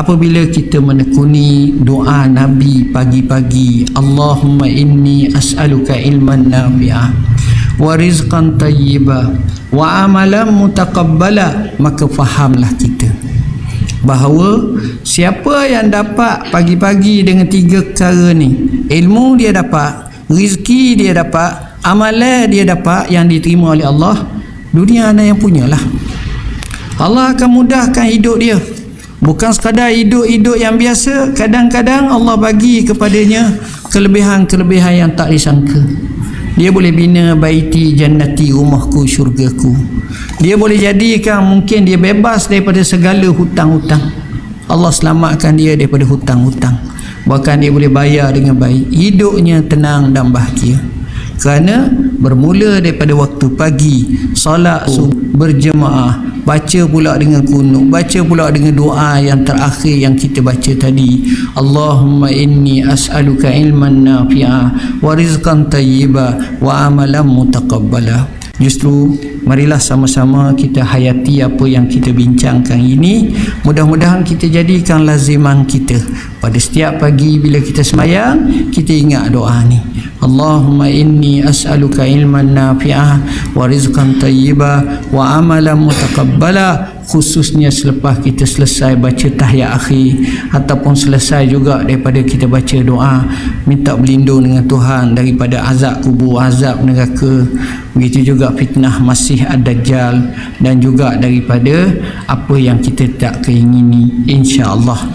apabila kita menekuni doa Nabi pagi-pagi Allahumma inni as'aluka ilman nafi'ah wa rizqan tayyiba wa amalan mutaqabbala maka fahamlah kita bahawa siapa yang dapat pagi-pagi dengan tiga perkara ni ilmu dia dapat rizki dia dapat amalan dia dapat yang diterima oleh Allah dunia anda yang punyalah. Allah akan mudahkan hidup dia bukan sekadar hidup-hidup yang biasa kadang-kadang Allah bagi kepadanya kelebihan-kelebihan yang tak disangka. Dia boleh bina baiti jannati rumahku syurgaku. Dia boleh jadikan mungkin dia bebas daripada segala hutang-hutang. Allah selamatkan dia daripada hutang-hutang. Bahkan dia boleh bayar dengan baik. Hidupnya tenang dan bahagia. Kerana bermula daripada waktu pagi solat berjemaah baca pula dengan kunut baca pula dengan doa yang terakhir yang kita baca tadi. Allahumma inni as'aluka ilman nafi'a wa rizqan tayyiba wa amalan mutaqabbala. Justru marilah sama-sama kita hayati apa yang kita bincangkan ini. Mudah-mudahan kita jadikan laziman kita. Pada setiap pagi bila kita semayang kita ingat doa ni Allahumma inni as'aluka ilman nafi'ah wa rizqan tayyiba wa amalan mutaqabbala khususnya selepas kita selesai baca tahiyat akhir ataupun selesai juga daripada kita baca doa. Minta berlindung dengan Tuhan daripada azab kubur azab neraka. Begitu juga fitnah masih ad-dajjal dan juga daripada apa yang kita tak keingini insya-Allah